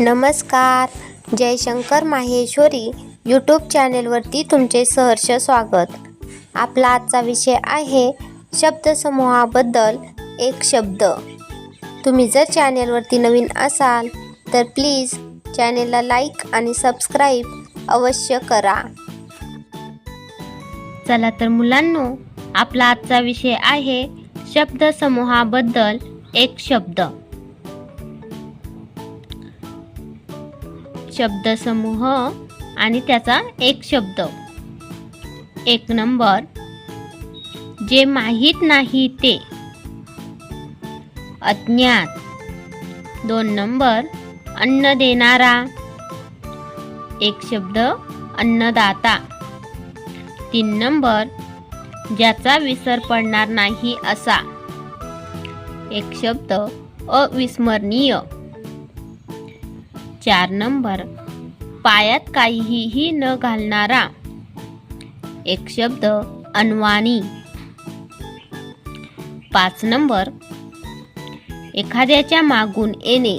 नमस्कार. जयशंकर माहेश्वरी यूट्यूब चॅनेलवरती तुमचे सहर्ष स्वागत. आपला आजचा विषय आहे शब्दसमूहाबद्दल एक शब्द. तुम्ही जर चॅनेलवरती नवीन असाल तर प्लीज चॅनेलला लाईक आणि सबस्क्राईब अवश्य करा. चला तर मुलांनो आपला आजचा विषय आहे शब्दसमूहाबद्दल एक शब्द. शब्दसमूह आणि त्याचा एक शब्द. एक नंबर जे माहीत नाही ते. अज्ञात. दोन नंबर अन्न देणारा. एक शब्द अन्नदाता. तीन नंबर ज्याचा विसर पडणार नाही असा. एक शब्द अविस्मरणीय. चार नंबर. पायात काहीही न घालणारा. एक शब्द अनवाणी. पाच नंबर. एखाद्याच्या मागून येणे.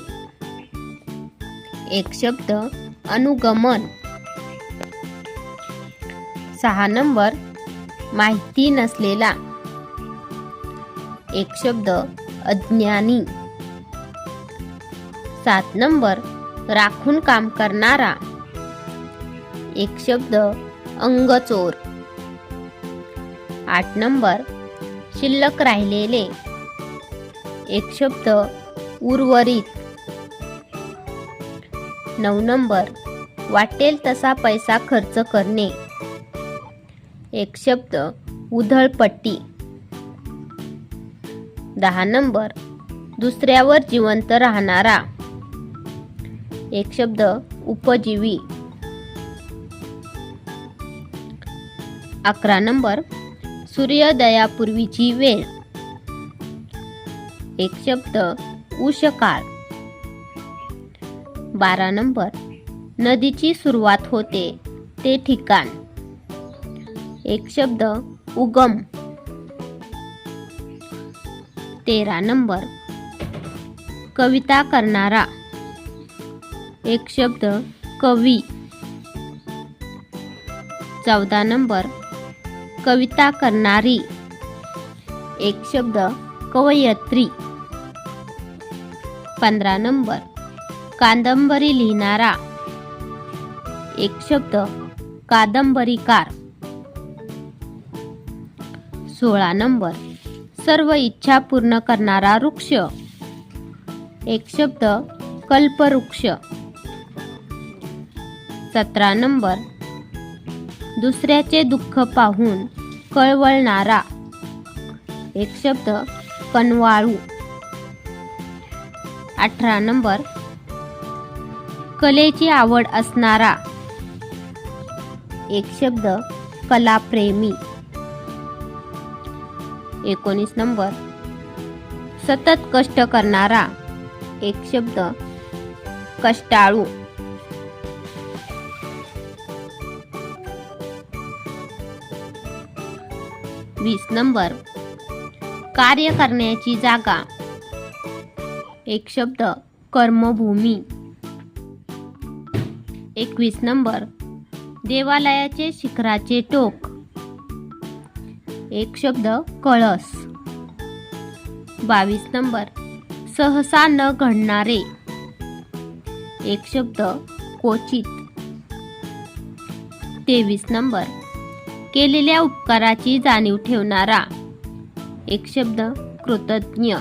एक शब्द अनुगमन. सहा नंबर. माहिती नसलेला. एक शब्द अज्ञानी. सात नंबर. राखून काम करणारा. एक शब्द अंगचोर. आठ नंबर शिल्लक राहिलेले. एक शब्द उर्वरित. नऊ नंबर वाटेल तसा पैसा खर्च करणे. एक शब्द उधळपट्टी. दहा नंबर दुसऱ्यावर जिवंत राहणारा. एक शब्द उपजीवी. अकरा नंबर सूर्योदयापूर्वीची वेळ. एक शब्द उषकाळ बारा नंबर नदीची सुरुवात होते ते ठिकाण. एक शब्द उगम. तेरा नंबर कविता करणारा. एक शब्द कवी. चौदा नंबर कविता करणारी. एक शब्द कवयत्री. पंधरा नंबर कादंबरी लिहिणारा. एक शब्द कादंबरीकार. सोळा नंबर सर्व इच्छा पूर्ण करणारा वृक्ष. एक शब्द कल्पवृक्ष. सतरा नंबर. दुसऱ्याचे दुःख पाहून कळवळणारा. एक शब्द कनवाळू. अठरा नंबर. कलेची आवड असणारा. एक शब्द कलाप्रेमी. एकोणीस नंबर. सतत कष्ट करणारा. एक शब्द कष्टाळू. वीस नंबर. कार्य करण्याची जागा. एक शब्द कर्मभूमी. एकवीस नंबर देवालयाचे शिखराचे टोक. एक शब्द कळस. बावीस नंबर सहसा न घडणारे. एक शब्द क्वचित. तेवीस नंबर केलेल्या उपकाराची जाणीव ठेवणारा. एक शब्द कृतज्ञ.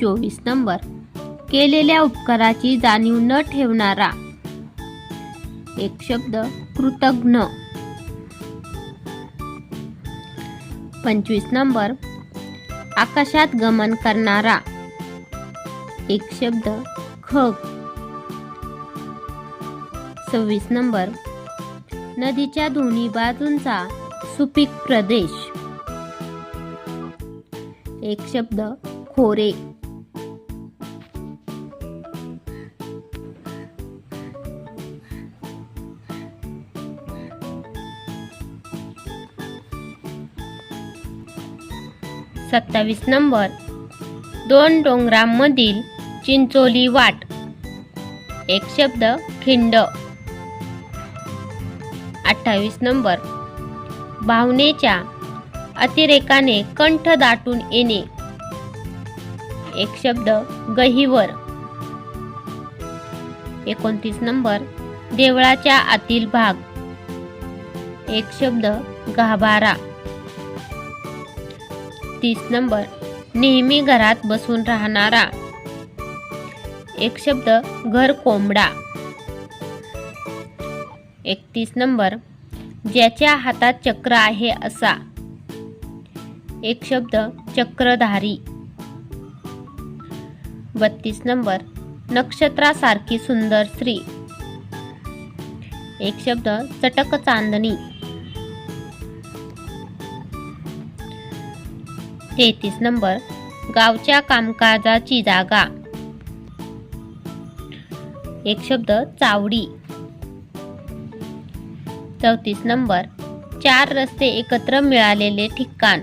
चोवीस नंबर. केलेल्या उपकाराची जाणीव न ठेवणारा. एक शब्द कृतज्ञ. पंचवीस नंबर. आकाशात गमन करणारा. एक शब्द खग. सव्वीस नंबर. नदीच्या दोन्ही बाजूंचा सुपीक प्रदेश. एक शब्द खोरे. सत्तावीस नंबर. दोन डोंगरांमधील चिंचोली वाट. एक शब्द खिंड. अठ्ठावीस नंबर. भावनेच्या अतिरेकाने कंठ दाटून येणे. एक शब्द गहिवर. एकोणतीस नंबर देवळाच्या आतील भाग. एक शब्द गाभारा. तीस नंबर नेहमी घरात बसून राहणारा. एक शब्द घर कोंबडा. एकतीस नंबर. ज्याच्या हातात चक्र आहे असा. एक शब्द चक्रधारी. बत्तीस नंबर. नक्षत्रासारखी सुंदर स्त्री. एक शब्द चटक चांदणी. तेहतीस नंबर. गावच्या कामकाजाची जागा. एक शब्द चावडी. चौतीस नंबर. चार रस्ते एकत्र मिळालेले ठिकाण.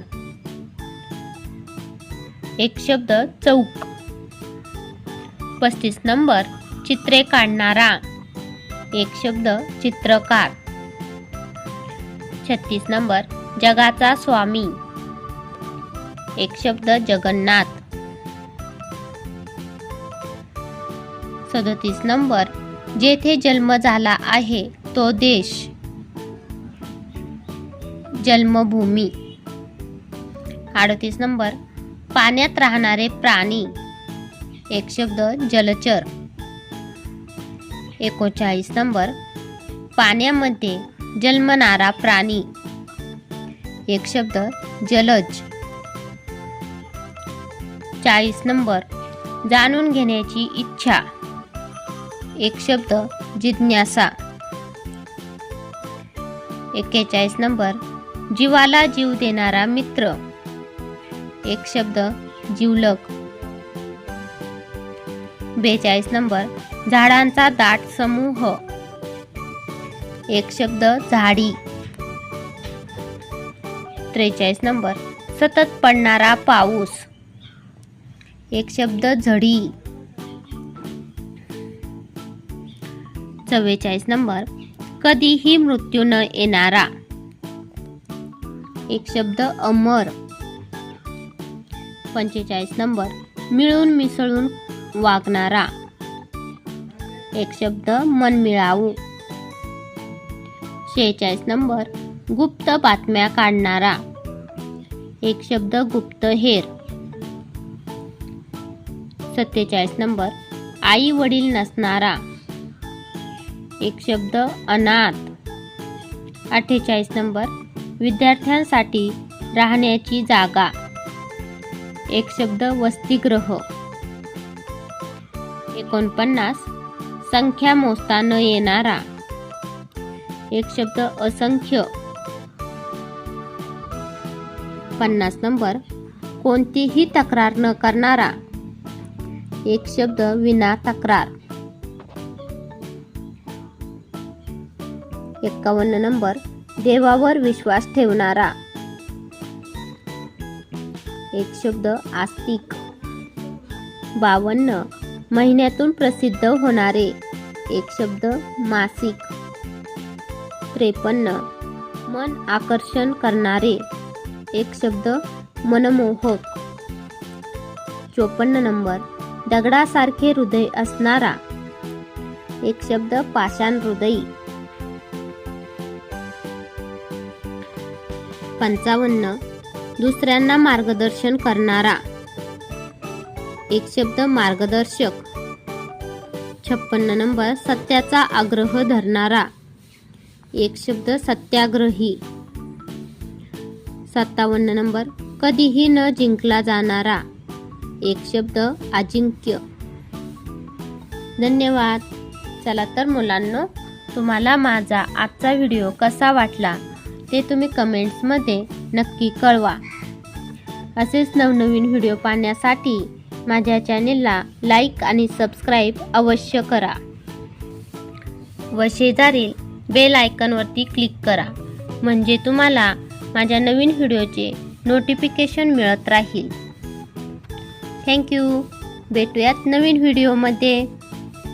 एक शब्द चौक. पस्तीस नंबर चित्रे काढणारा. एक शब्द चित्रकार. छत्तीस नंबर जगाचा स्वामी. एक शब्द जगन्नाथ. सदतीस नंबर जेथे जन्म झाला आहे तो देश. जन्मभूमी. अडतीस नंबर. पाण्यात राहणारे प्राणी. एक शब्द जलचर. एकोणचाळीस नंबर. पाण्यामध्ये जन्मणारा प्राणी. एक शब्द जलज. चाळीस नंबर. जाणून घेण्याची इच्छा. एक शब्द जिज्ञासा. एक्केचाळीस नंबर. जीवाला जीव देणारा मित्र. एक शब्द जीवलक बेचाळीस नंबर झाडांचा दाट समूह. एक शब्द झाडी. त्रेचाळीस नंबर सतत पडणारा पाऊस. एक शब्द झडी. चव्वेचाळीस नंबर कधीही मृत्यू न येणारा. एक शब्द अमर. पंचेचाळीस नंबर. मिळून मिसळून वागणारा. एक शब्द मनमिळावू शेहेचाळीस नंबर. गुप्त बातम्या काढणारा. एक शब्द गुप्तहेर सत्तेचाळीस नंबर. आई वडील नसणारा. एक शब्द अनाथ. अठ्ठेचाळीस नंबर. विद्यार्थ्यांसाठी राहण्याची जागा. एक शब्द वसतिगृह. एकोणपन्नास संख्या मोजता न येणारा. एक शब्द असंख्य. पन्नास नंबर कोणतीही तक्रार न करणारा. एक शब्द विना तक्रार. एक्कावन्न नंबर देवावर विश्वास ठेवणारा. एक शब्द आस्तिक. बावन्न. महिन्यातून प्रसिद्ध होणारे. एक शब्द मासिक. त्रेपन्न. मन आकर्षण करणारे. एक शब्द मनमोहक. चोपन्न नंबर. दगडासारखे हृदय असणारा. एक शब्द पाषाण हृदयी. पंचावन्न. दुसऱ्यांना मार्गदर्शन करणारा. एक शब्द मार्गदर्शक. छप्पन्न नंबर सत्याचा आग्रह धरणारा. एक शब्द सत्याग्रही. सत्तावन्न नंबर कधीही न जिंकला जाणारा. एक शब्द अजिंक्य. धन्यवाद. चला तर मुलांनो तुम्हाला माझा आजचा व्हिडिओ कसा वाटला? ते तुम्ही कमेंट्समध्ये नक्की कळवा. असेच नवनवीन व्हिडिओ पाहण्यासाठी माझ्या चॅनेलला लाईक आणि सबस्क्राईब अवश्य करा. व शेजारील बेल आयकनवरती क्लिक करा म्हणजे तुम्हाला माझ्या नवीन व्हिडिओचे नोटिफिकेशन मिळत राहील. थँक्यू. भेटूयात नवीन व्हिडिओमध्ये.